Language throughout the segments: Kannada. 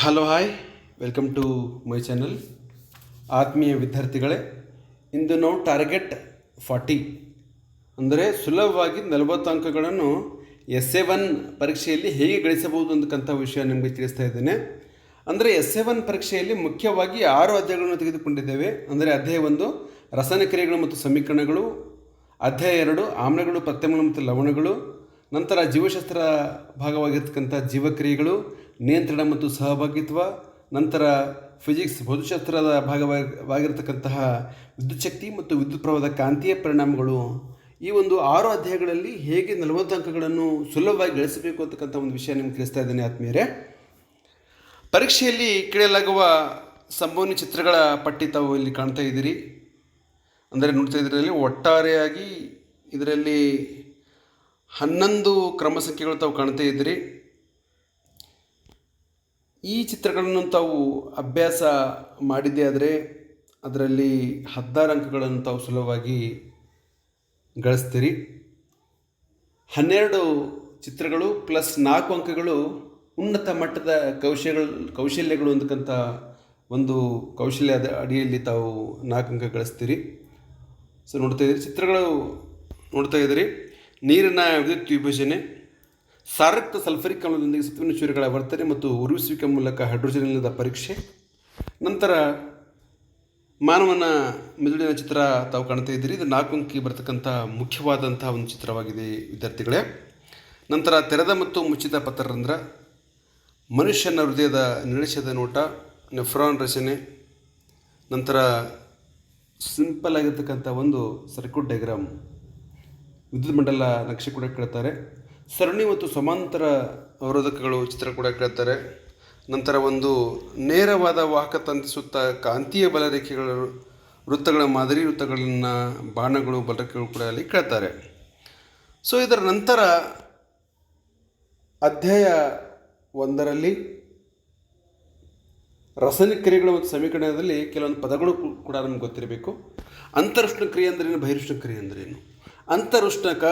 Hello hi welcome to my channel ಆತ್ಮೀಯ ವಿದ್ಯಾರ್ಥಿಗಳೇ, ಇಂದು ನಾವು ಟಾರ್ಗೆಟ್ ಫಾರ್ಟಿ ಅಂದರೆ ಸುಲಭವಾಗಿ ನಲವತ್ತು ಅಂಕಗಳನ್ನು ಎಸ್ ಎ ಒನ್ ಪರೀಕ್ಷೆಯಲ್ಲಿ ಹೇಗೆ ಗಳಿಸಬಹುದು ಅಂತಕ್ಕಂಥ ವಿಷಯ ನಿಮಗೆ ತಿಳಿಸ್ತಾ ಇದ್ದೇನೆ. ಅಂದರೆ ಎಸ್ ಎ ಒನ್ ಪರೀಕ್ಷೆಯಲ್ಲಿ ಮುಖ್ಯವಾಗಿ ಆರು ಅಧ್ಯಾಯಗಳನ್ನು ತೆಗೆದುಕೊಂಡಿದ್ದೇವೆ. ಅಂದರೆ ಅಧ್ಯಾಯ ಒಂದು, ರಸಾಯನ ಕ್ರಿಯೆಗಳು ಮತ್ತು ಸಮೀಕರಣಗಳು. ಅಧ್ಯಾಯ ಎರಡು, ಆಮ್ಲಗಳು ಪ್ರತ್ಯಾಮ್ಲಗಳು ಮತ್ತು ಲವಣಗಳು. ನಂತರ ಜೀವಶಾಸ್ತ್ರ ಭಾಗವಾಗಿರ್ತಕ್ಕಂಥ ಜೀವಕ್ರಿಯೆಗಳು. ನಿಯಂತ್ರಣ ಮತ್ತು ಸಹಭಾಗಿತ್ವ, ನಂತರ ಫಿಸಿಕ್ಸ್ ಭೌತಶಾಸ್ತ್ರದ ಭಾಗವಾಗಿರತಕ್ಕಂತಹ ವಿದ್ಯುತ್ ಶಕ್ತಿ ಮತ್ತು ವಿದ್ಯುತ್ ಪ್ರವಾಹದ ಕಾಂತೀಯ ಪರಿಣಾಮಗಳು ಈ ಒಂದು ಆರು ಅಧ್ಯಾಯಗಳಲ್ಲಿ ಹೇಗೆ ನಲವತ್ತು ಅಂಕಗಳನ್ನು ಸುಲಭವಾಗಿ ಗಳಿಸಬೇಕು ಅಂತಕ್ಕಂಥ ಒಂದು ವಿಷಯ ನಿಮ್ಗೆ ತಿಳಿಸ್ತಾ ಇದ್ದೇನೆ ಆತ್ಮೀಯರೇ. ಪರೀಕ್ಷೆಯಲ್ಲಿ ಕೇಳಲಾಗುವ ಸಂಭವನೀಯ ಚಿತ್ರಗಳ ಪಟ್ಟಿ ತಾವು ಇಲ್ಲಿ ಕಾಣ್ತಾ ಇದ್ದೀರಿ. ಅಂದರೆ ನೋಡ್ತಾ ಇದರಲ್ಲಿ ಒಟ್ಟಾರೆಯಾಗಿ ಇದರಲ್ಲಿ ಹನ್ನೊಂದು ಕ್ರಮ ಸಂಖ್ಯೆಗಳು ತಾವು ಕಾಣ್ತಾ ಇದ್ದೀರಿ. ಈ ಚಿತ್ರಗಳನ್ನು ತಾವು ಅಭ್ಯಾಸ ಮಾಡಿದ್ದೇ ಆದರೆ ಅದರಲ್ಲಿ ಹದಿನಾರು ಅಂಕಗಳನ್ನು ತಾವು ಸುಲಭವಾಗಿ ಗಳಿಸ್ತೀರಿ. ಹನ್ನೆರಡು ಚಿತ್ರಗಳು ಪ್ಲಸ್ ನಾಲ್ಕು ಅಂಕಗಳು ಉನ್ನತ ಮಟ್ಟದ ಕೌಶಲ್ಯಗಳು ಕೌಶಲ್ಯಗಳು ಅಂತಕ್ಕಂಥ ಒಂದು ಕೌಶಲ್ಯದ ಅಡಿಯಲ್ಲಿ ತಾವು ನಾಲ್ಕು ಅಂಕ ಗಳಿಸ್ತೀರಿ. ಸೊ ನೋಡ್ತಾ ಇದ್ದೀರಿ, ಚಿತ್ರಗಳು ನೋಡ್ತಾ ಇದ್ದೀರಿ. ನೀರಿನ ವಿದ್ಯುತ್ ವಿಭಜನೆ ಸಾರಕ್ತ ಸಲ್ಫರಿಕ್ ಆಮ್ಲದೊಂದಿಗೆ ಸತ್ವಿನ ಚೂರುಗಳ ವರ್ತನೆ ಮತ್ತು ಉರುವಿಸುವಿಕೆ ಮೂಲಕ ಹೈಡ್ರೋಜನ್ ಇಲ್ಲದ ಪರೀಕ್ಷೆ. ನಂತರ ಮಾನವನ ಮೆದುಳಿನ ಚಿತ್ರ ತಾವು ಕಾಣ್ತಾ ಇದ್ದೀರಿ. ಇದು ನಾಲ್ಕು ಅಂಕಿ ಬರ್ತಕ್ಕಂಥ ಮುಖ್ಯವಾದಂಥ ಒಂದು ಚಿತ್ರವಾಗಿದೆ ವಿದ್ಯಾರ್ಥಿಗಳೇ. ನಂತರ ತೆರೆದ ಮತ್ತು ಮುಚ್ಚಿದ ಪತ್ರರಂಧ್ರ, ಮನುಷ್ಯನ ಹೃದಯದ ನಿರ್ಣಯದ ನೋಟ, ನೆಫ್ರಾನ್ ರಚನೆ, ನಂತರ ಸಿಂಪಲ್ ಆಗಿರ್ತಕ್ಕಂಥ ಒಂದು ಸರ್ಕ್ಯೂಟ್ ಡೈಗ್ರಾಮ್. ವಿದ್ಯುತ್ ಮಂಡಲ ನಕ್ಷೆ ಕೂಡ ಕೇಳ್ತಾರೆ. ಸರಣಿ ಮತ್ತು ಸಮಾಂತರ ಅವರೋಧಕಗಳು ಚಿತ್ರ ಕೂಡ ಕೇಳ್ತಾರೆ. ನಂತರ ಒಂದು ನೇರವಾದ ವಾಹಕ ತಂತಿ ಸುತ್ತ ಕಾಂತೀಯ ಬಲರೇಖೆಗಳ ವೃತ್ತಗಳ ಮಾದರಿ ವೃತ್ತಗಳನ್ನು ಬಾಣಗಳು ಬಲರೇಖೆಗಳು ಕೂಡ ಅಲ್ಲಿ ಕೇಳ್ತಾರೆ. ಸೊ ಇದರ ನಂತರ ಅಧ್ಯಾಯ ಒಂದರಲ್ಲಿ ರಾಸಾಯನಿಕ ಕ್ರಿಯೆಗಳು ಮತ್ತು ಸಮೀಕರಣದಲ್ಲಿ ಕೆಲವೊಂದು ಪದಗಳು ಕೂಡ ನಮ್ಗೆ ಗೊತ್ತಿರಬೇಕು. ಅಂತರುಷ್ಣ ಕ್ರಿಯೆ ಅಂದ್ರೇನು, ಬಹಿರುಷ್ಣ ಕ್ರಿಯೆ ಅಂದ್ರೇನು? ಅಂತರುಷ್ಣಕ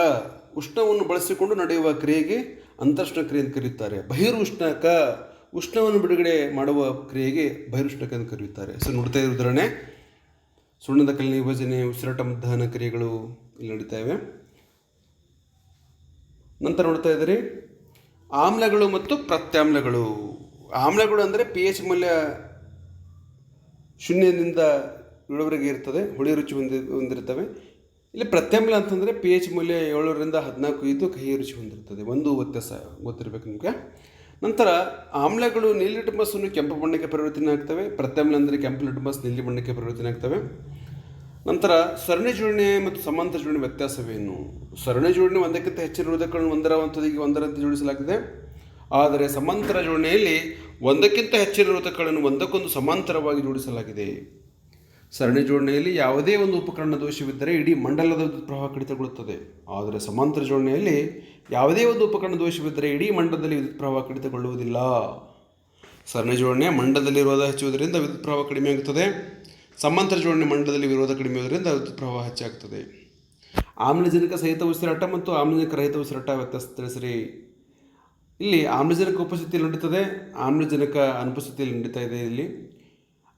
ಉಷ್ಣವನ್ನು ಬಳಸಿಕೊಂಡು ನಡೆಯುವ ಕ್ರಿಯೆಗೆ ಅಂತರ್ಷ್ಣ ಕ್ರಿಯೆ ಅಂತ ಕರೆಯುತ್ತಾರೆ ಬಹಿರುಷ್ಣಕ ಉಷ್ಣವನ್ನು ಬಿಡುಗಡೆ ಮಾಡುವ ಕ್ರಿಯೆಗೆ ಬಹಿರುಷ್ಣಕ ಅಂತ ಕರೆಯುತ್ತಾರೆ ಸೊ ನೋಡ್ತಾ ಇರೋ ಉದಾಹರಣೆ. ಸುಣ್ಣದ ಕಲ್ಲಿನ ವಿಭಜನೆ, ಉಸಿರಾಟ ಮಧ್ಯಾಹ್ನ ಕ್ರಿಯೆಗಳು ಇಲ್ಲಿ ನಡೀತಾ ಇವೆ. ನಂತರ ನೋಡ್ತಾ ಇದ್ದೀರಿ, ಆಮ್ಲಗಳು ಮತ್ತು ಪ್ರತ್ಯಾಮ್ಲಗಳು. ಆಮ್ಲಗಳು ಅಂದರೆ ಪಿ ಎಚ್ ಮೌಲ್ಯ ಶೂನ್ಯದಿಂದ ಇಳುವರೆಗೆ ಇರ್ತದೆ ಹುಳಿ ರುಚಿ ಹೊಂದಿ ಹೊಂದಿರ್ತವೆ. ಇಲ್ಲಿ ಪ್ರತ್ಯಾಮ್ಲ ಅಂತಂದರೆ ಪಿ ಎಚ್ ಮೌಲ್ಯ ಏಳರಿಂದ ಹದಿನಾಲ್ಕು ಇದ್ದು ಕಹಿ ರುಚಿ ಹೊಂದಿರ್ತದೆ. ಒಂದು ವ್ಯತ್ಯಾಸ ಗೊತ್ತಿರಬೇಕು ನಿಮಗೆ. ನಂತರ ಆಮ್ಲಗಳು ನೀಲಿ ಲಿಟ್ಮಸ್ಸನ್ನು ಕೆಂಪು ಬಣ್ಣಕ್ಕೆ ಪರಿವರ್ತನೆ ಆಗ್ತವೆ. ಪ್ರತ್ಯಾಮ್ಲ ಅಂದರೆ ಕೆಂಪು ಲಿಟ್ಮಸ್ ನೀಲಿ ಬಣ್ಣಕ್ಕೆ ಪರಿವರ್ತನೆ ಆಗ್ತವೆ. ನಂತರ ಸರಣಿ ಜೋಡಣೆ ಮತ್ತು ಸಮಾಂತರ ಜೋಡಣೆ ವ್ಯತ್ಯಾಸವೇನು? ಸರಣಿ ಜೋಡಣೆ ಒಂದಕ್ಕಿಂತ ರೋಧಕಗಳನ್ನು ಒಂದರ ಒಂದೊಂದಿಗೆ ಒಂದರಂತೆ ಜೋಡಿಸಲಾಗಿದೆ. ಆದರೆ ಸಮಾಂತರ ಜೋಡಣೆಯಲ್ಲಿ ಒಂದಕ್ಕಿಂತ ರೋಧಕಗಳನ್ನು ಒಂದಕ್ಕೊಂದು ಸಮಾಂತರವಾಗಿ ಜೋಡಿಸಲಾಗಿದೆ. ಸರಣಿ ಜೋಡಣೆಯಲ್ಲಿ ಯಾವುದೇ ಒಂದು ಉಪಕರಣ ದೋಷವಿದ್ದರೆ ಇಡೀ ಮಂಡಲದ ವಿದ್ಯುತ್ ಪ್ರವಾಹ ಕಡಿತಗೊಳ್ಳುತ್ತದೆ. ಆದರೆ ಸಮಾಂತರ ಜೋಡಣೆಯಲ್ಲಿ ಯಾವುದೇ ಒಂದು ಉಪಕರಣ ದೋಷವಿದ್ದರೆ ಇಡೀ ಮಂಡಲದಲ್ಲಿ ವಿದ್ಯುತ್ ಪ್ರವಾಹ ಕಡಿತಗೊಳ್ಳುವುದಿಲ್ಲ. ಸರಣಿ ಜೋಡಣೆ ಮಂಡಲದಲ್ಲಿ ವಿರೋಧ ಹೆಚ್ಚುವುದರಿಂದ ವಿದ್ಯುತ್ ಪ್ರವಾಹ ಕಡಿಮೆಯಾಗುತ್ತದೆ ಸಮಾಂತರ ಜೋಡಣೆ ಮಂಡಲದಲ್ಲಿ ವಿರೋಧ ಕಡಿಮೆಯಾಗುವುದರಿಂದ ವಿದ್ಯುತ್ ಪ್ರವಾಹ ಹೆಚ್ಚಾಗುತ್ತದೆ ಆಮ್ಲಜನಕ ಸಹಿತ ಉಸಿರಾಟ ಮತ್ತು ಆಮ್ಲಜನಕ ರಹಿತ ಉಸಿರಾಟ ವ್ಯತ್ಯಾಸ ತಿಳಿಸಿರಿ. ಇಲ್ಲಿ ಆಮ್ಲಜನಕ ಉಪಸ್ಥಿತಿಯಲ್ಲಿ ನಡೀತದೆ. ಆಮ್ಲಜನಕ ಅನುಪಸ್ಥಿತಿಯಲ್ಲಿ ನಡೀತಾ ಇದೆ ಇಲ್ಲಿ.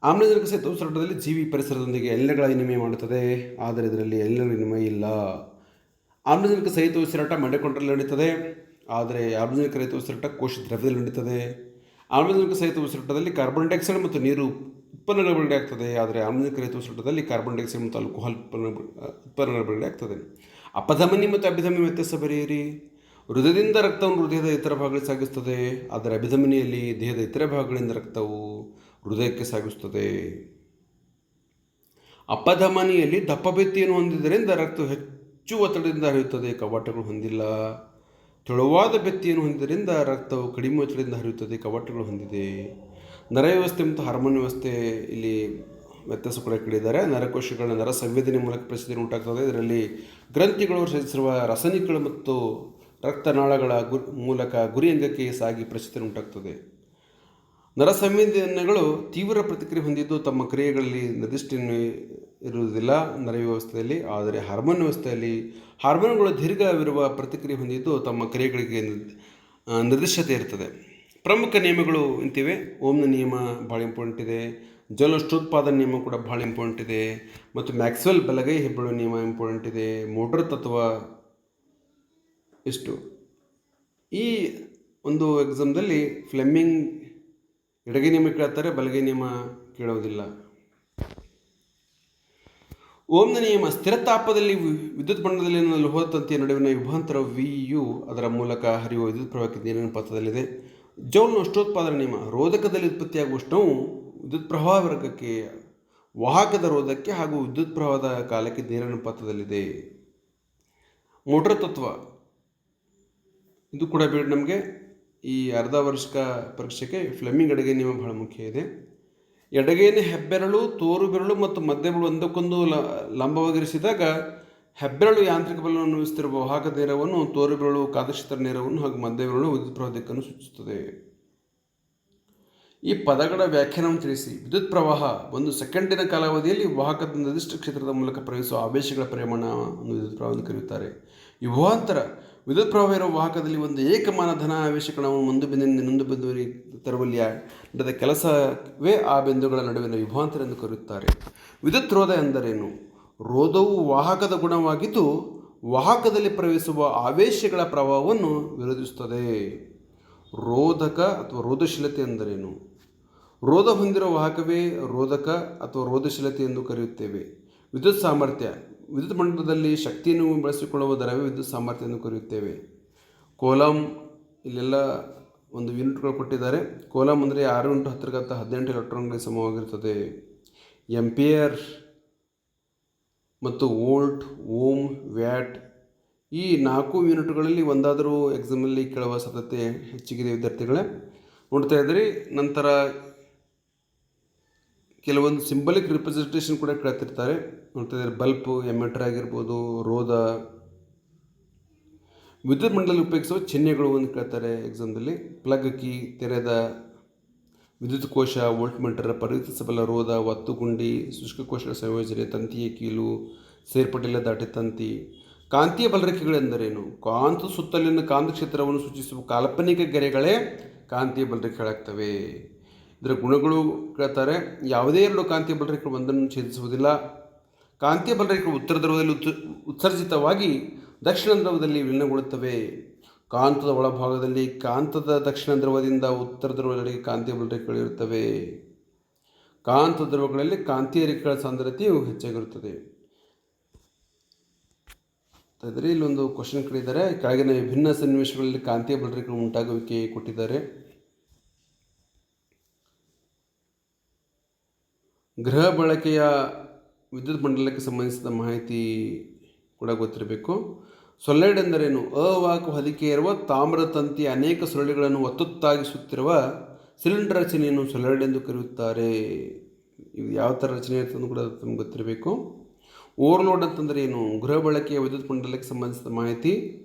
ಆಮ್ಲಜನಕ ಸಹಿತ ಉಸಿರಾಟದಲ್ಲಿ ಜೀವಿ ಪರಿಸರದೊಂದಿಗೆ ಎಲ್ಲೆಗಳ ವಿನಿಮಯ ಮಾಡುತ್ತದೆ. ಆದರೆ ಇದರಲ್ಲಿ ಎಲ್ಲರ ವಿನಿಮಯ ಇಲ್ಲ. ಆಮ್ಲಜನಕ ಸಹಿತ ಉಸಿರಾಟ ಮೈಟೊಕಾಂಡ್ರಿಯಲ್ಲಿ ನಡೀತದೆ. ಆದರೆ ಆಮ್ಲಜನಕ ರಹಿತ ಉಸಿರಾಟ ಕೋಶ ದ್ರವ್ಯದಲ್ಲಿ ನಡೀತದೆ. ಆಮ್ಲಜನಕ ಸಹಿತ ಉಸಿರಾಟದಲ್ಲಿ ಕಾರ್ಬನ್ ಡೈಆಕ್ಸೈಡ್ ಮತ್ತು ನೀರು ಉತ್ಪನ್ನಗಳ ಬಿಡುಗಡೆ ಆಗ್ತದೆ. ಆದರೆ ಆಮ್ಲಜನಕ ರಹಿತ ಉಸಿರಾಟದಲ್ಲಿ ಕಾರ್ಬನ್ ಡೈಆಕ್ಸೈಡ್ ಮತ್ತು ಆಲ್ಕೋಹಾಲ್ ಉತ್ಪನ್ನ ಉತ್ಪನ್ನಗಳ ಆಗ್ತದೆ. ಅಪಧಮನಿ ಮತ್ತು ಅಭಿಧಮನಿ ವ್ಯತ್ಯಾಸ ಬರೆಯಿರಿ. ಹೃದಯದಿಂದ ರಕ್ತವನ್ನು ಹೃದಯದ ಇತರ ಭಾಗಗಳಿಗೆ ಸಾಗಿಸುತ್ತದೆ ಆದರೆ ಅಭಿಧಮನಿಯಲ್ಲಿ ದೇಹದ ಇತರ ಭಾಗಗಳಿಂದ ರಕ್ತವು ಹೃದಯಕ್ಕೆ ಸಾಗಿಸುತ್ತದೆ. ಅಪಧಮನಿಯಲ್ಲಿ ದಪ್ಪ ಬೆತ್ತಿಯನ್ನು ಹೊಂದಿದ್ದರಿಂದ ರಕ್ತ ಹೆಚ್ಚು ಒತ್ತಡದಿಂದ ಹರಿಯುತ್ತದೆ, ಕವಾಟಗಳು ಹೊಂದಿಲ್ಲ. ತೆಳುವಾದ ಬೆತ್ತಿಯನ್ನು ಹೊಂದಿದ್ದರಿಂದ ರಕ್ತವು ಕಡಿಮೆ ಒತ್ತಡದಿಂದ ಹರಿಯುತ್ತದೆ, ಕವಾಟಗಳು ಹೊಂದಿದೆ. ನರ ವ್ಯವಸ್ಥೆ ಮತ್ತು ಹಾರ್ಮೋನ್ ವ್ಯವಸ್ಥೆ ಇಲ್ಲಿ ವ್ಯತ್ಯಾಸ ಕೂಡ ಕೇಳಿದ್ದಾರೆ. ನರಕೋಶಗಳ ನರ ಸಂವೇದನೆ ಮೂಲಕ ಪ್ರಸಿದ್ಧಿ ಉಂಟಾಗ್ತದೆ. ಇದರಲ್ಲಿ ಗ್ರಂಥಿಗಳು ರಚಿಸಿರುವ ರಸನಿಕಗಳು ಮತ್ತು ರಕ್ತನಾಳಗಳ ಗು ಮೂಲಕ ಗುರಿ ಅಂಗಕ್ಕೆ ಸಾಗಿ ಪ್ರಸಿದ್ಧಿ ಉಂಟಾಗ್ತದೆ. ನರ ಸಂವೇದನೆಗಳು ತೀವ್ರ ಪ್ರತಿಕ್ರಿಯೆ ಹೊಂದಿದ್ದು ತಮ್ಮ ಕ್ರಿಯೆಗಳಲ್ಲಿ ನಿರ್ದಿಷ್ಟ ಇರುವುದಿಲ್ಲ ನರ ವ್ಯವಸ್ಥೆಯಲ್ಲಿ, ಆದರೆ ಹಾರ್ಮೋನ್ ವ್ಯವಸ್ಥೆಯಲ್ಲಿ ಹಾರ್ಮೋನ್ಗಳು ದೀರ್ಘವಿರುವ ಪ್ರತಿಕ್ರಿಯೆ ಹೊಂದಿದ್ದು ತಮ್ಮ ಕ್ರಿಯೆಗಳಿಗೆ ನಿರ್ದಿಷ್ಟತೆ ಇರ್ತದೆ. ಪ್ರಮುಖ ನಿಯಮಗಳು ಇಂತಿವೆ. ಓಮ್ನ ನಿಯಮ ಭಾಳ ಇಂಪಾರ್ಟೆಂಟ್ ಇದೆ. ಜಲಷ್ಟೋತ್ಪಾದನ ನಿಯಮ ಕೂಡ ಭಾಳ ಇಂಪಾರ್ಟೆಂಟ್ ಇದೆ. ಮತ್ತು ಮ್ಯಾಕ್ಸ್ವೆಲ್ ಬಲಗೈ ಹೆಬ್ಬಳು ನಿಯಮ ಇಂಪಾರ್ಟೆಂಟ್ ಇದೆ. ಮೋಟರ್ ತತ್ವ ಇಷ್ಟು. ಈ ಒಂದು ಎಕ್ಸಾಮ್ದಲ್ಲಿ ಫ್ಲೆಮ್ಮಿಂಗ್ ಎಡಗೈ ನಿಯಮ ಕೇಳ್ತಾರೆ, ಬಲಗೈ ನಿಯಮ ಕೇಳೋದಿಲ್ಲ. ಓಮ್ನ ನಿಯಮ, ಸ್ಥಿರ ತಾಪದಲ್ಲಿ ವಿ- ವಿದ್ಯುತ್ ಬಣ್ಣದಲ್ಲಿ ಲೋಹದ ತಂತಿಯ ನಡುವಿನ ವಿಭಾಂತರ ವಿ ಯು ಅದರ ಮೂಲಕ ಹರಿಯುವ ವಿದ್ಯುತ್ ಪ್ರವಾಹಕ್ಕೆ ನೀರಿನ ಪಾತ್ರದಲ್ಲಿದೆ. ಜೌಲ್ನ ಅಷ್ಟೋತ್ಪಾದನಾ ನಿಯಮ, ರೋಧಕದಲ್ಲಿ ಉತ್ಪತ್ತಿಯಾಗುವ ಉಷ್ಣವು ವಿದ್ಯುತ್ ಪ್ರವಾಹ ವರ್ಗಕ್ಕೆ, ವಾಹಕದ ರೋಧಕ್ಕೆ ಹಾಗೂ ವಿದ್ಯುತ್ ಪ್ರವಾಹದ ಕಾಲಕ್ಕೆ ನೀರಿನ ಪಾತ್ರದಲ್ಲಿದೆ. ಮೋಟರ್ ತತ್ವ, ಇದು ಕೂಡ ಬೇಡ ನಮಗೆ. ಈ ಅರ್ಧ ವರ್ಷಕ ಪರೀಕ್ಷೆಗೆ ಫ್ಲೆಮಿಂಗ್ ಅಡುಗೆ ನಿಯಮ ಬಹಳ ಮುಖ್ಯ ಇದೆ. ಎಡಗೈನ ಹೆಬ್ಬೆರಳು ತೋರು ಬೆರಳು ಮತ್ತು ಮಧ್ಯಬೆರಳು ಒಂದಕ್ಕೊಂದು ಲ, ಲಂಬವಾಗಿರಿಸಿದಾಗ ಹೆಬ್ಬೆರಳು ಯಾಂತ್ರಿಕ ಬಲವನ್ನು ಅನ್ವಯಿಸುತ್ತಿರುವ ವಾಹಕ ನೇರವನ್ನು ತೋರು ಬೆರಳು ಕಾದಶಿತರ ನೇರವನ್ನು ಹಾಗೂ ಮಧ್ಯಬೆರಳು ವಿದ್ಯುತ್ ಪ್ರವಾಹ ದಿಕ್ಕನ್ನು ಸೂಚಿಸುತ್ತದೆ. ಈ ಪದಗಳ ವ್ಯಾಖ್ಯಾನವನ್ನು ತಿಳಿಸಿ. ವಿದ್ಯುತ್ ಪ್ರವಾಹ ಒಂದು ಸೆಕೆಂಡಿನ ಕಾಲಾವಧಿಯಲ್ಲಿ ವಾಹಕದ ನಿರ್ದಿಷ್ಟ ಕ್ಷೇತ್ರದ ಮೂಲಕ ಪ್ರವೇಶಿಸುವ ಆವೇಶಗಳ ಪರಿಮಾಣವನ್ನು ವಿದ್ಯುತ್ ಪ್ರವಾಹ ಕರೆಯುತ್ತಾರೆ. ವಿಭವಾಂತರ ವಿದ್ಯುತ್ ಪ್ರವಾಹ ಇರುವ ವಾಹಕದಲ್ಲಿ ಒಂದು ಏಕಮಾನ ಧನ ಆವೇಶ ಕಣವನ್ನು ಒಂದು ಬಿಂದುವಿನಿಂದ ಇನ್ನೊಂದು ಬಿಂದುವಿಗೆ ತರುವಲ್ಲಿ ನಡೆದ ಕೆಲಸವೇ ಆ ಬಿಂದುಗಳ ನಡುವಿನ ವಿಭವಾಂತರ ಎಂದು ಕರೆಯುತ್ತಾರೆ. ವಿದ್ಯುತ್ ರೋಧ ಎಂದರೇನು? ರೋಧವು ವಾಹಕದ ಗುಣವಾಗಿದ್ದು ವಾಹಕದಲ್ಲಿ ಪ್ರವೇಶಿಸುವ ಆವೇಶಗಳ ಪ್ರಭಾವವನ್ನು ವಿರೋಧಿಸುತ್ತದೆ. ರೋಧಕ ಅಥವಾ ರೋಧಶೀಲತೆ ಎಂದರೇನು? ರೋಧ ಹೊಂದಿರುವ ವಾಹಕವೇ ರೋಧಕ ಅಥವಾ ರೋಧಶೀಲತೆ ಎಂದು ಕರೆಯುತ್ತೇವೆ. ವಿದ್ಯುತ್ ಸಾಮರ್ಥ್ಯ ವಿದ್ಯುತ್ ಮಂಡಲದಲ್ಲಿ ಶಕ್ತಿಯನ್ನು ಬಳಸಿಕೊಳ್ಳುವ ದರವೇ ವಿದ್ಯುತ್ ಸಾಮರ್ಥ್ಯ ಎಂದು ಕರೆಯುತ್ತೇವೆ. ಕೋಲಂ ಇಲ್ಲೆಲ್ಲ ಒಂದು ಯೂನಿಟ್ಗಳು ಕೊಟ್ಟಿದ್ದಾರೆ. ಕೋಲಮ್ ಅಂದರೆ ಆರು ಇಂಟು ಹತ್ತರಗತ್ತ ಹದಿನೆಂಟು ಎಲೆಕ್ಟ್ರಾನ್ಗಳಿಗೆ ಸಮವಾಗಿರುತ್ತದೆ. ಎಂಪಿಯರ್ ಮತ್ತು ವೋಲ್ಟ್ ಓಮ್ ವ್ಯಾಟ್ ಈ ನಾಲ್ಕು ಯೂನಿಟ್ಗಳಲ್ಲಿ ಒಂದಾದರೂ ಎಕ್ಸಾಮಲ್ಲಿ ಕೇಳುವ ಸಾಧ್ಯತೆ ಹೆಚ್ಚಿಗಿದೆ, ವಿದ್ಯಾರ್ಥಿಗಳೇ. ನೋಡ್ತಾ ಇದ್ರಿ ನಂತರ ಕೆಲವೊಂದು ಸಿಂಬಲಿಕ್ ರಿಪ್ರೆಸೆಂಟೇಷನ್ ಕೂಡ ಕೇಳ್ತಿರ್ತಾರೆ. ನೋಡ್ತಿದ್ದಾರೆ ಬಲ್ಪ್ ಎಮ್ಮೆಟ್ರ್ ಆಗಿರ್ಬೋದು, ರೋಧ. ವಿದ್ಯುತ್ ಮಂಡಲ ಉಪಯೋಗಿಸುವ ಚಿಹ್ನೆಗಳು ಅಂತ ಕೇಳ್ತಾರೆ ಎಕ್ಸಾಮ್ದಲ್ಲಿ ಪ್ಲಗ್ ಕೀ ತೆರೆದ ವಿದ್ಯುತ್ ಕೋಶ ವೋಲ್ಟ್ ಮೀಟರ್ ಪರಿವರ್ತಿಸಬಲ್ಲ ರೋಧ, ಒತ್ತು ಗುಂಡಿ, ಶುಷ್ಕ ಕೋಶಗಳ ಸಂಯೋಜನೆ, ತಂತಿಯ ಕೀಲು ಸೇರ್ಪಟ್ಟಿಲ್ಲ ದಾಟಿ ತಂತಿ. ಕಾಂತೀಯ ಬಲರೇಖೆಗಳೆಂದರೇನು? ಕಾಂತ ಸುತ್ತಲಿನ ಕಾಂತ ಕ್ಷೇತ್ರವನ್ನು ಸೂಚಿಸುವ ಕಾಲ್ಪನಿಕ ಗೆರೆಗಳೇ ಕಾಂತೀಯ ಬಲರೇಖೆಗಳಾಗ್ತವೆ. ಇದರ ಗುಣಗಳು ಕೇಳ್ತಾರೆ, ಯಾವುದೇ ಎರಡು ಕಾಂತೀಯ ಬಲರೇಖೆಗಳು ಒಂದನ್ನು ಛೇದಿಸುವುದಿಲ್ಲ. ಕಾಂತೀಯ ಬಲರೇಖೆಗಳು ಉತ್ತರ ಧ್ರುವದಲ್ಲಿ ಉತ್, ಉತ್ಸರ್ಜಿತವಾಗಿ ದಕ್ಷಿಣ ಧ್ರುವದಲ್ಲಿ ವಿಲೀನಗೊಳ್ಳುತ್ತವೆ. ಕಾಂತದ ಒಳಭಾಗದಲ್ಲಿ ಕಾಂತದ ದಕ್ಷಿಣ ಧ್ರುವದಿಂದ ಉತ್ತರ ಧ್ರುವದೆಡೆಗೆ ಕಾಂತೀಯ ಬಲರೇಖೆಗಳು ಇರುತ್ತವೆ. ಕಾಂತ ಧ್ರುವಗಳಲ್ಲಿ ಕಾಂತೀಯ ರೇಖೆಗಳ ಸಾಂದ್ರತೆಯು ಹೆಚ್ಚಾಗಿರುತ್ತದೆ. ಇಲ್ಲೊಂದು ಕ್ವಶನ್ ಕೇಳಿದ್ದಾರೆ. ಕೆಳಗಿನ ವಿಭಿನ್ನ ಸನ್ನಿವೇಶಗಳಲ್ಲಿ ಕಾಂತೀಯ ಬಲರೇಖೆಗಳು ಉಂಟಾಗುವಿಕೆ ಕೊಟ್ಟಿದ್ದಾರೆ. ಗೃಹ ಬಳಕೆಯ ವಿದ್ಯುತ್ ಮಂಡಲಕ್ಕೆ ಸಂಬಂಧಿಸಿದ ಮಾಹಿತಿ ಕೂಡ ಗೊತ್ತಿರಬೇಕು. ಸೊಲ್ಲೆಡ್ ಎಂದರೇನು ಅವಾಕು ಹೊದಿಕೆ ಇರುವ ತಾಮ್ರ ತಂತಿಯ ಅನೇಕ ಸುರುಳಿಗಳನ್ನು ಒತ್ತುತ್ತಾಗಿಸುತ್ತಿರುವ ಸಿಲಿಂಡರ್ ರಚನೆಯನ್ನು ಸೊಲ್ಲೆಡ್ ಎಂದು ಕರೆಯುತ್ತಾರೆ. ಇದು ಯಾವ ಥರ ರಚನೆ ಇರ್ತದೆ ಕೂಡ ತಮ್ಗೆ ಗೊತ್ತಿರಬೇಕು. ಓವರ್ಲೋಡ್ ಅಂತಂದರೆ ಏನು? ಗೃಹ ಬಳಕೆಯ ವಿದ್ಯುತ್ ಮಂಡಲಕ್ಕೆ ಸಂಬಂಧಿಸಿದ ಮಾಹಿತಿ.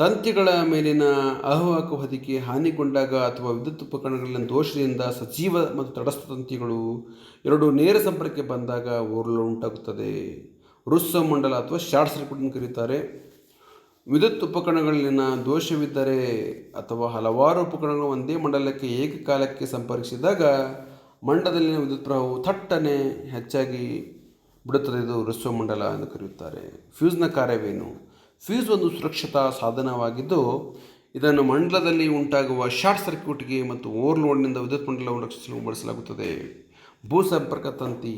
ತಂತಿಗಳ ಮೇಲಿನ ಅಹವಾಕು ಹೊದಿಕೆ ಹಾನಿಗೊಂಡಾಗ ಅಥವಾ ವಿದ್ಯುತ್ ಉಪಕರಣಗಳಲ್ಲಿನ ದೋಷದಿಂದ ಸಜೀವ ಮತ್ತು ತಟಸ್ಥ ತಂತಿಗಳು ಎರಡು ನೇರ ಸಂಪರ್ಕಕ್ಕೆ ಬಂದಾಗ ಓರ್ಲು ಉಂಟಾಗುತ್ತದೆ. ರುಸ್ಸ ಮಂಡಲ ಅಥವಾ ಶಾರ್ಟ್ ಸರ್ಕ್ಯೂಟ್ ಕರೆಯುತ್ತಾರೆ ವಿದ್ಯುತ್ ಉಪಕರಣಗಳಲ್ಲಿನ ದೋಷವಿದ್ದರೆ ಅಥವಾ ಹಲವಾರು ಉಪಕರಣಗಳು ಒಂದೇ ಮಂಡಲಕ್ಕೆ ಏಕಕಾಲಕ್ಕೆ ಸಂಪರ್ಕಿಸಿದಾಗ ಮಂಡಲದಲ್ಲಿನ ವಿದ್ಯುತ್ ಪ್ರವಾಹವು ಥಟ್ಟನೆ ಹೆಚ್ಚಾಗಿ ಬಿಡುತ್ತದೆ ಇದು ಋಸ್ವ ಮಂಡಲ ಎಂದು ಕರೆಯುತ್ತಾರೆ. ಫ್ಯೂಸ್ನ ಕಾರ್ಯವೇನು? ಫ್ಯೂಸ್ ಒಂದು ಸುರಕ್ಷತಾ ಸಾಧನವಾಗಿದ್ದು, ಇದನ್ನು ಮಂಡಲದಲ್ಲಿ ಉಂಟಾಗುವ ಶಾರ್ಟ್ ಸರ್ಕ್ಯೂಟ್ಗೆ ಮತ್ತು ಓವರ್ಲೋಡ್ನಿಂದ ವಿದ್ಯುತ್ ಮಂಡಲವನ್ನು ರಕ್ಷಿಸಲು ಬಳಸಲಾಗುತ್ತದೆ. ಭೂ ಸಂಪರ್ಕ ತಂತಿ,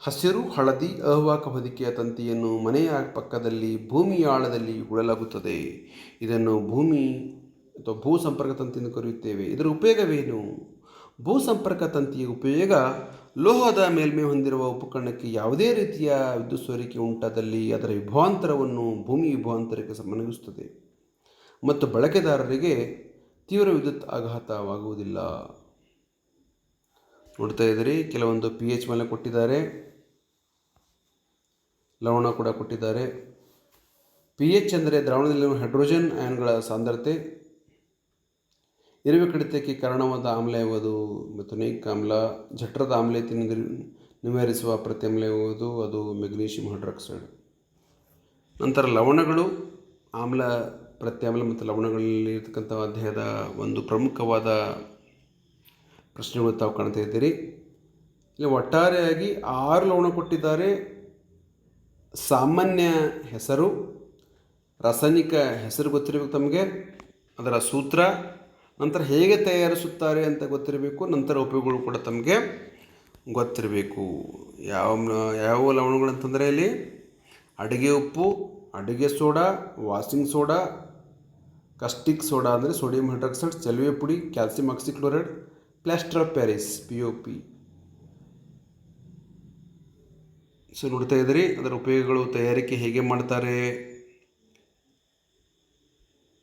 ಹಸಿರು, ಹಳದಿ, ಅಹ್ವಾಕ ಹೊದಿಕೆಯ ತಂತಿಯನ್ನು ಮನೆಯ ಪಕ್ಕದಲ್ಲಿ ಭೂಮಿಯ ಆಳದಲ್ಲಿ ಉಳಲಾಗುತ್ತದೆ. ಇದನ್ನು ಭೂಮಿ ಅಥವಾ ಭೂ ಸಂಪರ್ಕ ತಂತಿ ಎಂದು ಕರೆಯುತ್ತೇವೆ. ಇದರ ಉಪಯೋಗವೇನು? ಭೂ ಸಂಪರ್ಕ ತಂತಿಯ ಉಪಯೋಗ ಲೋಹದ ಮೇಲ್ಮೆ ಹೊಂದಿರುವ ಉಪಕರಣಕ್ಕೆ ಯಾವುದೇ ರೀತಿಯ ವಿದ್ಯುತ್ ಸೋರಿಕೆ ಉಂಟಾದಲ್ಲಿ ಅದರ ವಿಭವಾಂತರವನ್ನು ಭೂಮಿ ವಿಭವಾಂತರಕ್ಕೆ ಸಂಬಂಧಿಸುತ್ತದೆ. ಮತ್ತು ಬಳಕೆದಾರರಿಗೆ ತೀವ್ರ ವಿದ್ಯುತ್ ಆಘಾತವಾಗುವುದಿಲ್ಲ. ನೋಡ್ತಾ ಇದ್ದೀರಿ, ಕೆಲವೊಂದು ಪಿ ಎಚ್ ಮೇಲೆ ಕೊಟ್ಟಿದ್ದಾರೆ. ಲವಣ ಕೂಡ ಕೊಟ್ಟಿದ್ದಾರೆ. ಪಿ ಎಚ್ ಅಂದರೆ ದ್ರಾವಣದಲ್ಲಿರುವ ಹೈಡ್ರೋಜನ್ ಅಯಾನ್ಗಳ ಸಾಂದ್ರತೆ. ಇರುವೆ ಕಡಿತಕ್ಕೆ ಕಾರಣವಾದ ಆಮ್ಲ ಯಾವುದು? ಮೆಥನಿಕ್ ಆಮ್ಲ, ಜಠರದ ಆಮ್ಲತೆಯನ್ನು ನಿವಾರಿಸುವ ಪ್ರತ್ಯಾಮ್ಲ ಯಾವುದು? ಅದು ಮೆಗ್ನೀಷಿಯಂ ಹೈಡ್ರಾಕ್ಸೈಡ್. ನಂತರ ಲವಣಗಳು, ಆಮ್ಲ ಪ್ರತ್ಯಾಮ್ಲ ಮತ್ತು ಲವಣಗಳಲ್ಲಿ ಇರತಕ್ಕಂಥ ಅಧ್ಯಾಯದ ಒಂದು ಪ್ರಮುಖವಾದ ಪ್ರಶ್ನೆಗಳು ತಾವು ಕಾಣ್ತಾ ಇದ್ದೀರಿ. ಇಲ್ಲಿ ಒಟ್ಟಾರೆಯಾಗಿ ಆರು ಲವಣ ಕೊಟ್ಟಿದ್ದಾರೆ. ಸಾಮಾನ್ಯ ಹೆಸರು, ರಾಸಾಯನಿಕ ಹೆಸರು ಗೊತ್ತಿರಬೇಕು ತಮಗೆ. ಅದರ ಸೂತ್ರ ನಂತರ ಹೇಗೆ ತಯಾರಿಸುತ್ತಾರೆ ಅಂತ ಗೊತ್ತಿರಬೇಕು, ನಂತರ ಉಪಯೋಗಗಳು ಕೂಡ ತಮಗೆ ಗೊತ್ತಿರಬೇಕು. ಯಾವ ಯಾವ ಲವಣಗಳು ಅಂತಂದರೆ ಇಲ್ಲಿ ಅಡುಗೆ ಉಪ್ಪು, ಅಡುಗೆ soda washing soda, caustic soda ಅಂದರೆ ಸೋಡಿಯಂ ಹೈಡ್ರಾಕ್ಸೈಡ್ ಚೆಲುವೆ ಪುಡಿ, calcium oxychloride plaster of Paris P O P so ನೋಡ್ತಾ ಇದ್ದೀರಿ, ಅದರ ಉಪಯೋಗಗಳು ತಯಾರಿಕೆ ಹೇಗೆ ಮಾಡ್ತಾರೆ?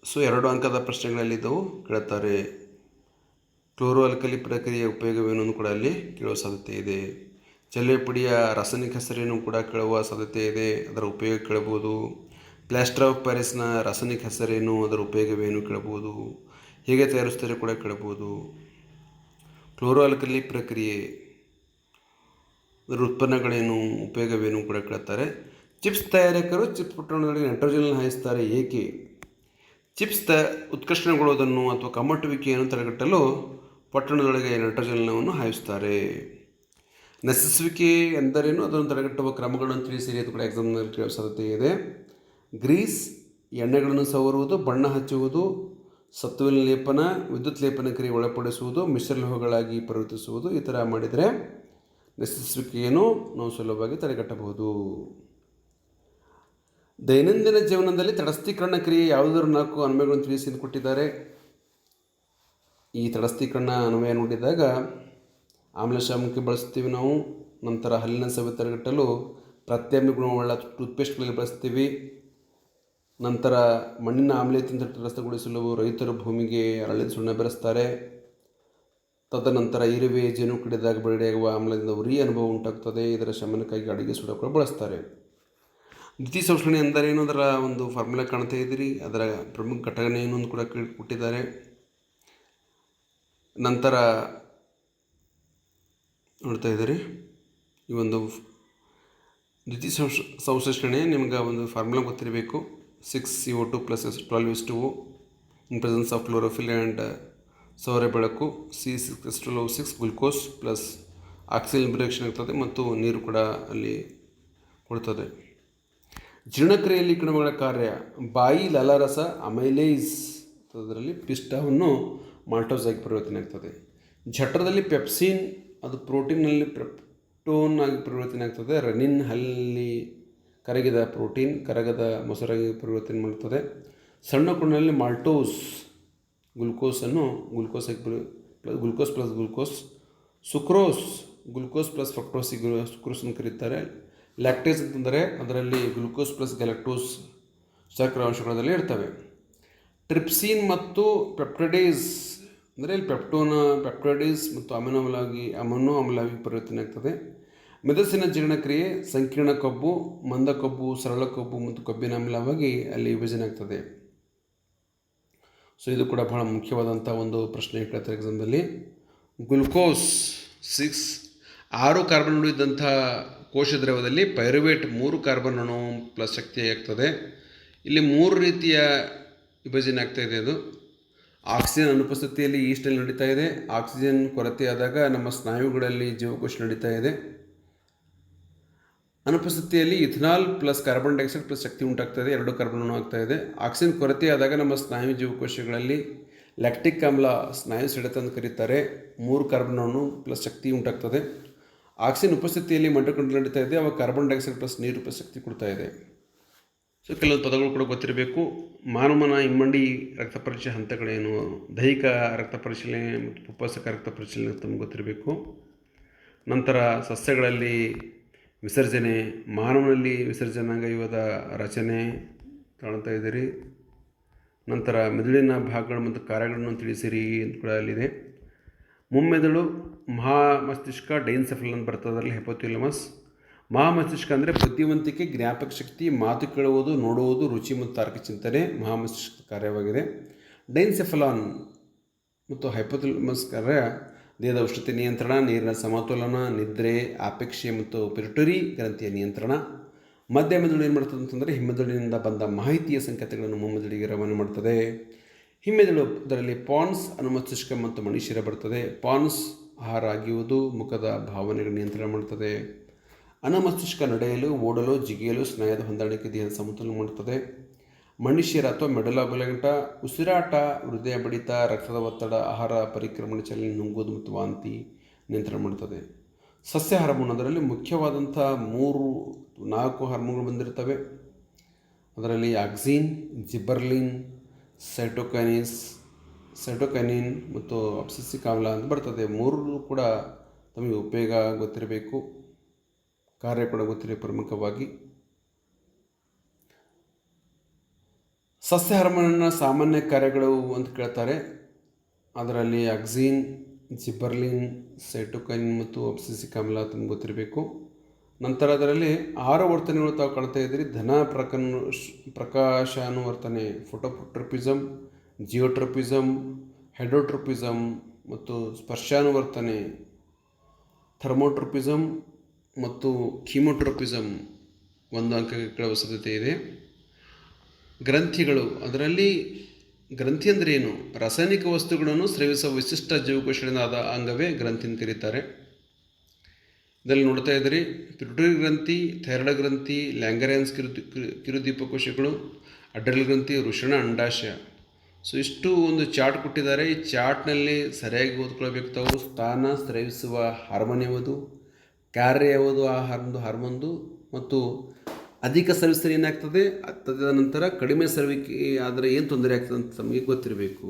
ಸೊ ಎರಡು ಅಂಕದ ಪ್ರಶ್ನೆಗಳಲ್ಲಿದ್ದವು ಕೇಳುತ್ತಾರೆ ಕ್ಲೋರೋ ಅಲ್ಕಲಿ ಪ್ರಕ್ರಿಯೆಯ ಉಪಯೋಗವೇನು ಕೂಡ ಅಲ್ಲಿ ಕೇಳುವ ಸಾಧ್ಯತೆ ಇದೆ. ಚೆಲುವೆ ಪುಡಿಯ ರಾಸಾಯನಿಕ ಹೆಸರೇನು ಕೂಡ ಕೇಳುವ ಸಾಧ್ಯತೆ ಇದೆ, ಅದರ ಉಪಯೋಗ ಕೇಳಬಹುದು. ಪ್ಲಾಸ್ಟರ್ ಆಫ್ ಪ್ಯಾರಿಸ್ನ ರಾಸಾಯನಿಕ ಹೆಸರೇನು, ಅದರ ಉಪಯೋಗವೇನು ಕೇಳಬಹುದು. ಹೇಗೆ ತಯಾರಿಸ್ತಾರೆ ಕೂಡ ಕೇಳಬಹುದು. ಕ್ಲೋರೋ ಅಲ್ಕಲಿ ಪ್ರಕ್ರಿಯೆ, ಅದರ ಉತ್ಪನ್ನಗಳೇನು, ಉಪಯೋಗವೇನು ಕೂಡ ಕೇಳ್ತಾರೆ ಚಿಪ್ಸ್ ತಯಾರಕರು ಚಿಪ್ಸ್ ಪೊಟ್ಟಣಗಳಿಗೆ ನೈಟ್ರೋಜನ್ ಹಾಯಿಸ್ತಾರೆ, ಏಕೆ? ಚಿಪ್ಸ್ ತ ಉತ್ಕರ್ಷಣಗೊಳ್ಳುವುದನ್ನು ಅಥವಾ ಕಮ್ಮಟುವಿಕೆಯನ್ನು ತಡೆಗಟ್ಟಲು ಪಟ್ಟಣದೊಳಗೆ ನೈಟ್ರೋಜನ್ವನ್ನು ಹಾಯಿಸ್ತಾರೆ ನಶಿಸುವಿಕೆ ಎಂದರೇನು? ಅದನ್ನು ತಡೆಗಟ್ಟುವ ಕ್ರಮಗಳನ್ನು ತಿಳಿಸಿರಿ ಅದು ಕೂಡ ಎಕ್ಸಾಮ್ನಲ್ಲಿ ಕೇಳುವ ಸಾಧ್ಯತೆ ಇದೆ. ಗ್ರೀಸ್ ಎಣ್ಣೆಗಳನ್ನು ಸವರುವುದು, ಬಣ್ಣ ಹಚ್ಚುವುದು, ಸತ್ತುವಿನ ಲೇಪನ, ವಿದ್ಯುತ್ ಲೇಪನ ಕ್ರಿಯೆ ಒಳಪಡಿಸುವುದು ಮಿಶ್ರಲೋಹಗಳಾಗಿ ಪರಿವರ್ತಿಸುವುದು ಈ ಥರ ಮಾಡಿದರೆ ನಶಿಸುವಿಕೆಯನ್ನು ನಾವು ಸುಲಭವಾಗಿ ತಡೆಗಟ್ಟಬಹುದು. ದೈನಂದಿನ ಜೀವನದಲ್ಲಿ ತಟಸ್ಥೀಕರಣ ಕ್ರಿಯೆ ಯಾವುದಾದ್ರು ನಾಲ್ಕು ಅನ್ವಯಗಳನ್ನು ತಿಳಿಸಿ ಕೊಟ್ಟಿದ್ದಾರೆ. ಈ ತಟಸ್ಥೀಕರಣ ಅನ್ವಯ ನೋಡಿದಾಗ ಆಮ್ಲಶಾಮಕ್ಕೆ ಬಳಸ್ತೀವಿ ನಾವು, ನಂತರ ಹಲ್ಲಿನ ಸವೆ ತಡೆಗಟ್ಟಲು ಪ್ರತ್ಯಾಮ್ಲ ಗುಣವುಳ್ಳ ಟೂತ್ಪೇಸ್ಟ್ಗಳಲ್ಲಿ ಬಳಸ್ತೀವಿ. ನಂತರ ಮಣ್ಣಿನ ಆಮ್ಲತೆಯಿಂದ ತಟಸ್ಥಗೊಳಿಸಲು ರೈತರು ಭೂಮಿಗೆ ಅರಳಿದ ಸುಣ್ಣ ಬೆರೆಸ್ತಾರೆ. ತದನಂತರ ಇರುವೆ, ಜೇನು ಕಡಿದಾಗ ಬೆಳೆಯಾಗುವ ಆಮ್ಲದಿಂದ ಉರಿ ಅನುಭವ ಉಂಟಾಗ್ತದೆ. ಇದರ ಶಮನಕ್ಕಾಗಿ ಅಡುಗೆ ಸುಡ ಕೂಡ ಬಳಸ್ತಾರೆ. ದ್ವಿತೀಯ ಅಂದರೆ ಏನು? ಅದರ ಒಂದು ಫಾರ್ಮುಲಾ ಕಾಣ್ತಾ ಇದ್ದೀರಿ. ಅದರ ಪ್ರಮುಖ ಅಂತ ಕೂಡ ಕೊಟ್ಟಿದ್ದಾರೆ ನಂತರ ನೋಡ್ತಾ ಇದ್ದೀರಿ. ಈ ಒಂದು ದ್ವಿತೀಯ ಸಂಶ್ ಸಂಶ್ಲೇಷಣೆ ನಿಮ್ಗೆ ಒಂದು ಫಾರ್ಮುಲಾ ಗೊತ್ತಿರಬೇಕು. Six C O two plus S twelve S two in presence of chlorophyll and ಸೌರ ಬೆಳಕು. C six S twelve six glucose plus oxygen ಬ್ರೇಕ್ಷನ್ ಇರ್ತದೆ ಮತ್ತು ನೀರು ಕೂಡ ಅಲ್ಲಿ ಕೊಡ್ತದೆ. ಜೀರ್ಣಕ್ರಿಯೆಯಲ್ಲಿ ಕಿಣ್ವಗಳ ಕಾರ್ಯ. ಬಾಯಿ ಲಲಾರಸ ಅಮೈಲೇಸ್ ಅದರಲ್ಲಿ ಪಿಷ್ಟವನ್ನು ಮಾಲ್ಟೋಸ್ ಆಗಿ ಪರಿವರ್ತನೆ ಆಗ್ತದೆ. ಜಠರದಲ್ಲಿ ಪೆಪ್ಸಿನ್, ಅದು ಪ್ರೋಟೀನ್ನಲ್ಲಿ ಪ್ರೆಪ್ಟೋನ್ ಆಗಿ ಪರಿವರ್ತನೆ ಆಗ್ತದೆ. ರನಿನ್ ಹಲ್ಲಿ ಕರಗಿದ ಪ್ರೋಟೀನ್, ಕರಗದ ಮೊಸರಾಗಿ ಪರಿವರ್ತನೆ ಮಾಡ್ತದೆ. ಸಣ್ಣ ಕುಣ್ಣಿನಲ್ಲಿ ಮಾಲ್ಟೋಸ್ ಗ್ಲುಕೋಸನ್ನು ಗ್ಲುಕೋಸ್ ಆಗಿ glucose plus glucose, sucrose, glucose plus ಫ್ರಕ್ಟೋಸಿಗೆ ಸುಕ್ರೋಸನ್ನು ಕರೀತಾರೆ. ಲ್ಯಾಕ್ಟೇಸ್ ಅಂತಂದರೆ ಅದರಲ್ಲಿ ಗ್ಲುಕೋಸ್ ಪ್ಲಸ್ ಗ್ಯಾಲೆಕ್ಟೋಸ್ ಸಕ್ಕರೆ ಅಂಶಗಳಲ್ಲಿ ಇರ್ತವೆ. ಟ್ರಿಪ್ಸಿನ್ ಮತ್ತು ಪೆಪ್ಟಡೇಸ್, ಅಂದರೆ ಇಲ್ಲಿ ಪೆಪ್ಟೋನ, ಪೆಪ್ಟಡೇಸ್ ಮತ್ತು ಅಮಿನೋ ಅಮನೋ ಅಮಲಾಗಿ ಪರಿವರ್ತನೆ ಆಗ್ತದೆ. ಮೆದಸಿನ ಜೀರ್ಣಕ್ರಿಯೆ, ಸಂಕೀರ್ಣ ಕಬ್ಬು, ಮಂದ ಕಬ್ಬು, ಸರಳ ಕಬ್ಬು ಮತ್ತು ಕೊಬ್ಬಿನ ಅಮಲವಾಗಿ ಅಲ್ಲಿ ವಿಭಜನೆ ಆಗ್ತದೆ. ಸೊ ಇದು ಕೂಡ ಬಹಳ ಮುಖ್ಯವಾದಂಥ ಒಂದು ಪ್ರಶ್ನೆ ಕೇಳ್ತಾರೆ ಎಕ್ಸಾಮ್ದಲ್ಲಿ ಗ್ಲುಕೋಸ್ ಸಿಕ್ಸ್, ಆರು ಕಾರ್ಬನ್ ಅಣು ಇದ್ದಂಥ ಕೋಶ ದ್ರವದಲ್ಲಿ ಪೈರುವೇಟ್ ಮೂರು ಕಾರ್ಬನ್ ಅಣು ಪ್ಲಸ್ ಶಕ್ತಿ ಆಗ್ತದೆ. ಇಲ್ಲಿ ಮೂರು ರೀತಿಯ ವಿಭಜನೆ ಆಗ್ತಾ ಇದೆ ಅದು. ಆಕ್ಸಿಜನ್ ಅನುಪಸ್ಥಿತಿಯಲ್ಲಿ ಈಸ್ಟಲ್ಲಿ ನಡೀತಾ ಇದೆ. ಆಕ್ಸಿಜನ್ ಕೊರತೆಯಾದಾಗ ನಮ್ಮ ಸ್ನಾಯುಗಳಲ್ಲಿ ಜೀವಕೋಶ ನಡೀತಾ ಇದೆ. ಅನುಪಸ್ಥಿತಿಯಲ್ಲಿ ethanol plus carbon dioxide plus ಶಕ್ತಿ ಉಂಟಾಗ್ತದೆ ಎರಡು ಕಾರ್ಬನ್ ಅಣು ಆಗ್ತಾ ಇದೆ. ಆಕ್ಸಿಜನ್ ಕೊರತೆಯಾದಾಗ ನಮ್ಮ ಸ್ನಾಯು ಜೀವಕೋಶಗಳಲ್ಲಿ ಲ್ಯಾಕ್ಟಿಕ್ ಆಮ್ಲ ಸ್ನಾಯು ಸೆಳೆತ ಅಂತ ಕರೀತಾರೆ. ಮೂರು ಕಾರ್ಬನ್ ಅಣು ಪ್ಲಸ್ ಶಕ್ತಿ ಉಂಟಾಗ್ತದೆ. ಆಕ್ಸಿಜನ್ ಉಪಸ್ಥಿತಿಯಲ್ಲಿ ಮಂಟಕೊಂಡು ನಡೀತಾ ಇದೆ, ಅವಾಗ ಕಾರ್ಬನ್ ಡೈಆಕ್ಸೈಡ್ ಪ್ಲಸ್ ನೀರು ಪ್ಲಸ್ ಶಕ್ತಿ ಕೊಡ್ತಾ ಇದೆ. ಸೊ ಕೆಲವೊಂದು ಪದಗಳು ಕೂಡ ಗೊತ್ತಿರಬೇಕು. ಮಾನವನ ಇಮ್ಮಂಡಿ ರಕ್ತ ಪರೀಕ್ಷೆ ಹಂತಗಳೇನು? ದೈಹಿಕ ರಕ್ತ ಪರಿಶೀಲನೆ ಮತ್ತು ಉಪಸಕ ರಕ್ತ ಪರಿಶೀಲನೆ ತುಂಬ ಗೊತ್ತಿರಬೇಕು. ನಂತರ ಸಸ್ಯಗಳಲ್ಲಿ ವಿಸರ್ಜನೆ, ಮಾನವನಲ್ಲಿ ವಿಸರ್ಜನಾಂಗಯುವದ ರಚನೆ ಕಾಣ್ತಾ ಇದ್ದೀರಿ ನಂತರ ಮೆದುಳಿನ ಭಾಗಗಳು ಮತ್ತು ಕಾರ್ಯಗಳನ್ನು ತಿಳಿಸಿರಿ ಅಂತ ಕೂಡ ಅಲ್ಲಿದೆ. ಮುಮ್ಮೆದುಳು ಮಹಾ ಮಸ್ತಿಷ್ಕ ಡೈನ್ಸೆಫಲ್ ಅಂತ ಬರ್ತದೆ ಅದರಲ್ಲಿ ಹೆಪೋಥಿಲಮಸ್ ಮಹಾ ಮಸ್ತಿಷ್ಕ ಅಂದರೆ ಬುದ್ಧಿವಂತಿಕೆ, ಜ್ಞಾಪಕ ಶಕ್ತಿ, ಮಾತು ಕೇಳುವುದು, ನೋಡುವುದು, ರುಚಿ ಮತ್ತು ತಾರ್ಕ ಚಿಂತನೆ ಮಹಾ ಮಸ್ತಿಷ್ಕ ಕಾರ್ಯವಾಗಿದೆ. ಡೈನ್ಸೆಫಲಾನ್ ಮತ್ತು ಹೈಪೋಥಿಲಮಸ್ ಕಾರ್ಯ ದೇಹದ ಉಷ್ಣತೆ ನಿಯಂತ್ರಣ, ನೀರಿನ ಸಮತೋಲನ, ನಿದ್ರೆ, ಅಪೇಕ್ಷೆ ಮತ್ತು ಪಿರಿಟರಿ ಗ್ರಂಥಿಯ ನಿಯಂತ್ರಣ. ಮಧ್ಯ ಮೆದುಳು ಏನು ಮಾಡ್ತದೆ ಅಂತಂದರೆ ಹಿಮ್ಮೆದುಳಿನಿಂದ ಬಂದ ಮಾಹಿತಿಯ ಸಂಕೇತಗಳನ್ನು ಮುಮ್ಮೆದುಳಿಗೆ ರವಾನೆ ಮಾಡ್ತದೆ. ಹಿಮ್ಮೆದುಳದಲ್ಲಿ ಪಾನ್ಸ್ ಅನುಮಸ್ತಿಷ್ಕ ಮತ್ತು ಮಣಿಶಿರ ಬರ್ತದೆ. ಪಾನ್ಸ್ ಆಹಾರ ಅಗಿಯುವುದು ಮುಖದ ಭಾವನೆಗಳ ನಿಯಂತ್ರಣ ಮಾಡುತ್ತದೆ. ಅನಮಸ್ತಿಷ್ಕ ನಡೆಯಲು, ಓಡಲು, ಜಿಗಿಯಲು, ಸ್ನಾಯದ ಹೊಂದಾಣಿಕೆ ದೇಹದ ಸಮತೋಲನ ಮಾಡುತ್ತದೆ. ಮನುಷ್ಯರ ಅಥವಾ ಮೆಡಲಾಬಲಗಂಟ ಉಸಿರಾಟ, ಹೃದಯ ಬಡಿತ, ರಕ್ತದ ಒತ್ತಡ, ಆಹಾರ ಪರಿಕ್ರಮಣ ಚಲನೆ ನುಂಗುವುದು ಮತ್ತು ವಾಂತಿ ನಿಯಂತ್ರಣ ಮಾಡುತ್ತದೆ. ಸಸ್ಯ ಹಾರ್ಮೋನ್ ಅದರಲ್ಲಿ ಮುಖ್ಯವಾದಂಥ ಮೂರು ನಾಲ್ಕು ಹಾರ್ಮೋನ್ಗಳು ಬಂದಿರ್ತವೆ ಅದರಲ್ಲಿ ಆಕ್ಸಿನ್, ಜಿಬರ್ಲಿನ್, ಸೈಟೋಕೈನಿಸ್ ಸೈಟೋಕೈನಿನ್ ಮತ್ತು ಅಬ್ಸಿಸಿಕ್ ಆಮ್ಲ ಅಂತ ಬರ್ತದೆ. ಮೂರು ಕೂಡ ತಮಗೆ ಉಪಯೋಗ ಗೊತ್ತಿರಬೇಕು. ಕಾರ್ಯ ಕೂಡ ಗೊತ್ತಿರಬೇಕು ಪ್ರಮುಖವಾಗಿ. ಸಸ್ಯ ಹಾರ್ಮೋನ್ನ ಸಾಮಾನ್ಯ ಕಾರ್ಯಗಳು ಅಂತ ಕೇಳ್ತಾರೆ. ಅದರಲ್ಲಿ ಅಕ್ಸಿನ್ ಜಿಬರ್ಲಿನ್ ಸೈಟೋಕೈನ್ ಮತ್ತು ಅಬ್ಸಿಸಿಕ್ ಆಮ್ಲ ತಮ್ಗೆ ಗೊತ್ತಿರಬೇಕು. ನಂತರ ಅದರಲ್ಲಿ ಆರು ವರ್ತನೆಗಳು ತಾವು ಕಾಣ್ತಾ ಇದ್ದೀರಿ. ಧನ ಪ್ರಕನ್ ಪ್ರಕಾಶಾನುವರ್ತನೆ ಫೋಟೋಟ್ರಪಿಸಮ್ ಜಿಯೋಟ್ರಪಿಸಮ್ ಹೈಡ್ರೋಟ್ರಪಿಸಮ್ ಮತ್ತು ಸ್ಪರ್ಶಾನುವರ್ತನೆ ಥರ್ಮೋಟ್ರಪಿಸಮ್ ಮತ್ತು ಕೀಮೋಟ್ರಪಿಸಮ್ ಒಂದು ಅಂಕಗಳ ಸಾಧ್ಯತೆ ಇದೆ. ಗ್ರಂಥಿಗಳು, ಅದರಲ್ಲಿ ಗ್ರಂಥಿ ಅಂದರೆ ಏನು? ರಾಸಾಯನಿಕ ವಸ್ತುಗಳನ್ನು ಸ್ರವಿಸುವ ವಿಶಿಷ್ಟ ಜೀವಕೋಶಗಳಿಂದ ಅಂಗವೇ ಗ್ರಂಥಿ ಅಂತ ಕರೀತಾರೆ. ಇದರಲ್ಲಿ ನೋಡ್ತಾ ಇದ್ದೀರಿ ಪಿಟ್ಯೂಟರಿ ಗ್ರಂಥಿ, ಥೈರಾಯ್ಡ್ ಗ್ರಂಥಿ, ಲ್ಯಾಂಗರ್ಯಾನ್ಸ್ ಕಿರು ಕಿರುದೀಪಕೋಶಗಳು, ಅಡ್ರಲ್ ಗ್ರಂಥಿ ವೃಷಣ ಅಂಡಾಶಯ. ಸೊ ಇಷ್ಟು ಒಂದು ಚಾರ್ಟ್ ಕೊಟ್ಟಿದ್ದಾರೆ. ಈ ಚಾರ್ಟ್ನಲ್ಲಿ ಸರಿಯಾಗಿ ಓದ್ಕೊಳ್ಬೇಕು. ತಾವು ಸ್ಥಾನ ಸ್ರವಿಸುವ ಹಾರ್ಮೋನ್ ಯಾವುದು? ಕಾರ್ಯ ಯಾವುದು? ಆ ಹಾರ್ಮೊಂದು ಹಾರ್ಮೊಂದು ಮತ್ತು ಅಧಿಕ ಸರ್ವಿಸಿದ್ರೆ ಏನಾಗ್ತದೆ? ತದನಂತರ ಕಡಿಮೆ ಸರ್ವಿಕೆ ಆದರೆ ಏನು ತೊಂದರೆ ಆಗ್ತದೆ ಅಂತ ನಮಗೆ ಗೊತ್ತಿರಬೇಕು.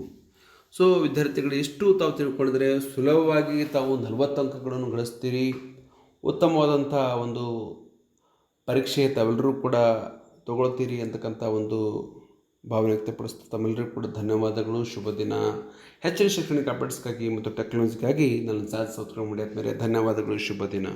ಸೊ ವಿದ್ಯಾರ್ಥಿಗಳು ಎಷ್ಟು ತಾವು ತಿಳ್ಕೊಂಡಿದ್ರೆ ಸುಲಭವಾಗಿ ತಾವು ನಲವತ್ತು ಅಂಕಗಳನ್ನು ಗಳಿಸ್ತೀರಿ. ಉತ್ತಮವಾದಂಥ ಒಂದು ಪರೀಕ್ಷೆ ತಾವೆಲ್ಲರೂ ಕೂಡ ತಗೊಳ್ತೀರಿ ಅಂತಕ್ಕಂಥ ಒಂದು ಭಾವನೆ ವ್ಯಕ್ತಪಡಿಸ್ತಾ ತಮ್ಮೆಲ್ಲರಿಗೂ ಕೂಡ ಧನ್ಯವಾದಗಳು. ಶುಭ ದಿನ. ಹೆಚ್ಚಿನ ಶೈಕ್ಷಣಿಕ ಅಪ್ಡೇಟ್ಸ್ಗಾಗಿ ಮತ್ತು ಟೆಕ್ನಾಲಜಿಗಾಗಿ ನನ್ನ ಸಾಥ್ ಸೌತ್ಕೊಂಡು ಮೇಲೆ ಧನ್ಯವಾದಗಳು. ಶುಭ ದಿನ.